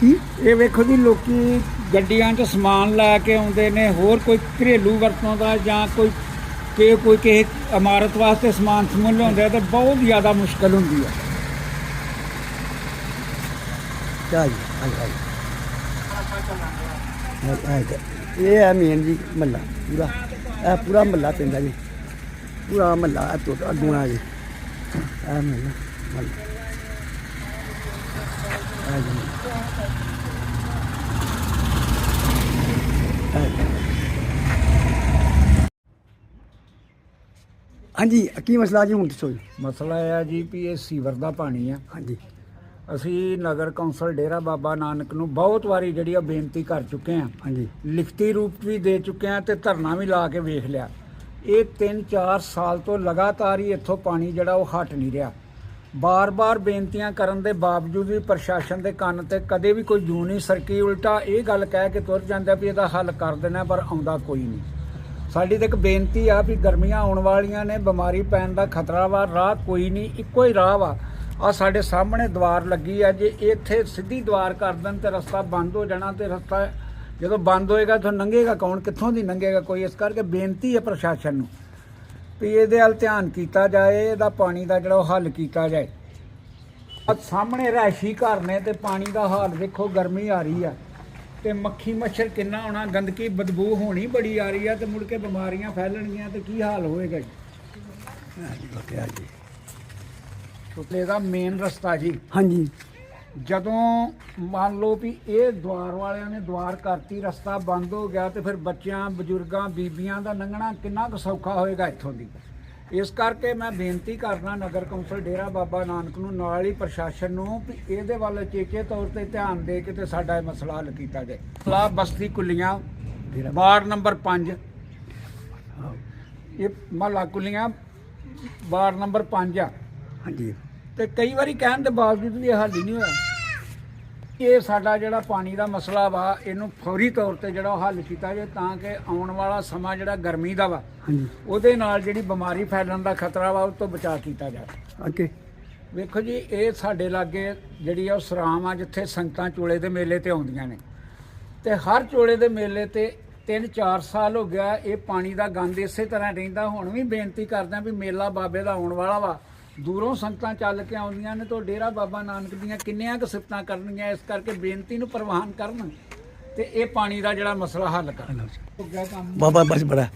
ਕੀ? ਇਹ ਵੇਖੋ ਜੀ, ਲੋਕੀ ਗੱਡੀਆਂ 'ਚ ਸਮਾਨ ਲੈ ਕੇ ਆਉਂਦੇ ਨੇ, ਹੋਰ ਕੋਈ ਘਰੇਲੂ ਵਰਤੋਂ ਦਾ ਜਾਂ ਕੋਈ ਕਿ ਕੋਈ ਕਿਸੇ ਇਮਾਰਤ ਵਾਸਤੇ ਸਮਾਨ ਸਮੂਨ ਲਿਆਉਂਦੇ ਆ ਤੇ ਬਹੁਤ ਜ਼ਿਆਦਾ ਮੁਸ਼ਕਲ ਹੁੰਦੀ ਹੈ ਚਾ ਆਈ ਆਈ ਆਈ ਇਹ ਹੈ ਮੇਨ ਜੀ ਮੱਲਾ ਪੂਰਾ, ਇਹ ਪੂਰਾ ਮੱਲਾ ਪੈਂਦਾ ਜੀ। ਪੂਰਾ ਮੱਲਾ ਇਹ ਤੋਂ ਅਗੂਣਾ ਜੀ। ਇਹ ਮੱਲਾ ਮੱਲਾ ਹਾਂਜੀ ਕੀ ਮਸਲਾ ਜੀ ਹੁਣ ਦੱਸੋ ਜੀ? ਮਸਲਾ ਇਹ ਆ ਜੀ ਵੀ ਇਹ ਸੀਵਰ ਦਾ ਪਾਣੀ ਆ। ਹਾਂਜੀ। ਅਸੀਂ ਨਗਰ ਕੌਂਸਲ ਡੇਰਾ ਬਾਬਾ ਨਾਨਕ ਨੂੰ ਬਹੁਤ ਵਾਰੀ ਜਿਹੜੀ ਆ ਬੇਨਤੀ ਕਰ ਚੁੱਕੇ ਆ। ਹਾਂਜੀ। ਲਿਖਤੀ ਰੂਪ ਵੀ ਦੇ ਚੁੱਕੇ ਆ ਤੇ ਧਰਨਾ ਵੀ ਲਾ ਕੇ ਵੇਖ ਲਿਆ। ਇਹ 3-4 ਸਾਲ ਤੋਂ ਲਗਾਤਾਰ ਹੀ ਇੱਥੋਂ ਪਾਣੀ ਜਿਹੜਾ ਉਹ ਹਟ ਨਹੀਂ ਰਿਹਾ। ਬਾਰ-ਬਾਰ ਬੇਨਤੀਆਂ ਕਰਨ ਦੇ ਬਾਵਜੂਦ ਵੀ ਪ੍ਰਸ਼ਾਸਨ ਦੇ ਕੰਨ ਤੇ ਕਦੇ ਵੀ ਕੋਈ ਜੂਨੀ ਸਰਕੀ ਉਲਟਾ ਇਹ ਗੱਲ ਕਹਿ ਕੇ ਤੁਰ ਜਾਂਦਾ ਵੀ ਇਹਦਾ ਹੱਲ ਕਰ ਦੇਣਾ, ਪਰ ਆਉਂਦਾ ਕੋਈ ਨਹੀਂ। ਸਾਡੀ ਤਾਂ ਇੱਕ ਬੇਨਤੀ ਆ ਵੀ ਗਰਮੀਆਂ ਆਉਣ ਵਾਲੀਆਂ ਨੇ, ਬਿਮਾਰੀ ਪੈਣ ਦਾ ਖਤਰਾ ਵਾ, ਰਾਹ ਕੋਈ ਨਹੀਂ, ਇੱਕੋ ਹੀ ਰਾਹ ਵਾ। ਆ ਸਾਡੇ ਸਾਹਮਣੇ ਦੀਵਾਰ ਲੱਗੀ ਆ, ਜੇ ਇੱਥੇ ਸਿੱਧੀ ਦੀਵਾਰ ਕਰ ਦੇਣ ਤੇ ਰਸਤਾ ਬੰਦ ਹੋ ਜਾਣਾ ਤੇ ਰਸਤਾ ਜਦੋਂ ਬੰਦ ਹੋਏਗਾ, ਤਾਂ ਲੰਘੇਗਾ ਕੌਣ, ਕਿੱਥੋਂ ਦੀ ਲੰਘੇਗਾ ਕੋਈ? ਇਸ ਕਰਕੇ ਬੇਨਤੀ ਹੈ ਪ੍ਰਸ਼ਾਸਨ ਨੂੰ। ਵੀ ਇਹਦੇ ਵੱਲ ਧਿਆਨ ਕੀਤਾ ਜਾਏ ਇਹਦਾ ਪਾਣੀ ਦਾ ਜਿਹੜਾ ਉਹ ਹੱਲ ਕੀਤਾ ਜਾਏ। ਆ ਸਾਹਮਣੇ ਰਹਿਸ਼ੀ ਘਰ ਨੇ ਤੇ ਪਾਣੀ ਦਾ ਹਾਲ ਵੇਖੋ ਗਰਮੀ ਆ ਰਹੀ ਆ। ਤੇ ਮੱਖੀ ਮੱਛਰ ਕਿੰਨਾ ਹੋਣਾ ਗੰਦਗੀ ਬਦਬੂ ਹੋਣੀ ਬੜੀ ਆ ਰਹੀ ਆ ਤੇ ਮੁੜ ਕੇ ਬਿਮਾਰੀਆਂ ਫੈਲਣਗੀਆਂ ਤੇ ਕੀ ਹਾਲ ਹੋਏਗਾ ਜੀ? ਬਕਿਆ ਜੀ। ਸੁਪਲੇ ਦਾ ਮੇਨ ਰਸਤਾ ਜੀ। ਹਾਂਜੀ। ਜਦੋਂ ਮੰਨ ਲਓ ਵੀ ਇਹ ਦੁਆਰ ਵਾਲਿਆਂ ਨੇ ਦੁਆਰ ਕਰਤੀ, ਰਸਤਾ ਬੰਦ ਹੋ ਗਿਆ ਤੇ ਫਿਰ ਬੱਚਿਆਂ, ਬਜ਼ੁਰਗਾਂ, ਬੀਬੀਆਂ ਦਾ ਲੰਘਣਾ ਕਿੰਨਾ ਕੁ ਸੌਖਾ ਹੋਏਗਾ ਇੱਥੋਂ ਦੀ? ਇਸ ਕਰਕੇ ਮੈਂ ਬੇਨਤੀ ਕਰਨਾ ਨਗਰ ਕੌਂਸਲ ਡੇਰਾ ਬਾਬਾ ਨਾਨਕ ਨੂੰ, ਨਾਲ ਹੀ ਪ੍ਰਸ਼ਾਸਨ ਨੂੰ ਵੀ ਇਹਦੇ ਵੱਲ ਚੇਚੇ ਤੌਰ ਤੇ ਧਿਆਨ ਦੇ ਕੇ ਤੇ ਸਾਡਾ ਇਹ ਮਸਲਾ ਹੱਲ ਕੀਤਾ ਜਾਏ। ਮਸਲਾ ਬਸਤੀ ਕੁੱਲੀਆਂ, ਵਾਰਡ ਨੰਬਰ 5 ਇਹ ਮਹੱਲਾ ਕੁੱਲੀਆਂ, ਵਾਰਡ ਨੰਬਰ 5 ਆ। ਹਾਂਜੀ। ਤੇ ਕਈ ਵਾਰੀ ਕਹਿਣ ਦੇ ਬਾਵਜੂਦ ਵੀ ਇਹ ਹੱਲ ਹੀ ਨਹੀਂ ਹੋਇਆ। ਇਹ ਸਾਡਾ ਜਿਹੜਾ ਪਾਣੀ ਦਾ ਮਸਲਾ ਵਾ ਇਹਨੂੰ ਫੌਰੀ ਤੌਰ ਤੇ ਜਿਹੜਾ ਹੱਲ ਕੀਤਾ ਜਾਏ ਤਾਂ ਕਿ ਆਉਣ ਵਾਲਾ ਸਮਾਂ ਜਿਹੜਾ ਗਰਮੀ ਦਾ ਵਾ ਉਹਦੇ ਨਾਲ ਜਿਹੜੀ ਬਿਮਾਰੀ ਫੈਲਣ ਦਾ ਖਤਰਾ ਵਾ ਉਹ ਤੋਂ ਬਚਾ ਕੀਤਾ ਜਾਵੇ ਅੱਗੇ। ਵੇਖੋ ਜੀ ਇਹ ਸਾਡੇ ਲਾਗੇ ਜਿਹੜੀ ਆ ਉਹ ਸਰਾਮ ਆ ਜਿੱਥੇ ਸੰਗਤਾਂ ਚੋਲੇ ਦੇ ਮੇਲੇ ਤੇ ਆਉਂਦੀਆਂ ਨੇ। ਤੇ ਹਰ ਚੋਲੇ ਦੇ ਮੇਲੇ ਤੇ 3-4 ਸਾਲ ਹੋ ਗਿਆ ਇਹ ਪਾਣੀ ਦਾ ਗੰਦ ਇਸੇ ਤਰ੍ਹਾਂ ਰਹਿੰਦਾ। ਹੁਣ ਵੀ ਬੇਨਤੀ ਕਰਦਾ ਵੀ ਮੇਲਾ ਬਾਬੇ ਦਾ ਆਉਣ ਵਾਲਾ ਵਾ। ਦੂਰੋਂ ਸੰਗਤਾਂ ਚੱਲ ਕੇ ਆਉਂਦੀਆਂ ਨੇ ਤੋਂ ਡੇਰਾ ਬਾਬਾ ਨਾਨਕ ਦੀਆਂ ਕਿੰਨੀਆਂ ਕੁ ਸਿਫਤਾਂ ਕਰਨੀਆਂ ਇਸ ਕਰਕੇ ਬੇਨਤੀ ਨੂੰ ਪ੍ਰਵਾਨ ਕਰਨ ਤੇ ਇਹ ਪਾਣੀ ਦਾ ਜਿਹੜਾ ਮਸਲਾ ਹੱਲ ਕਰਨ। ਬਾਬਾ ਬਸ ਬੜਾ।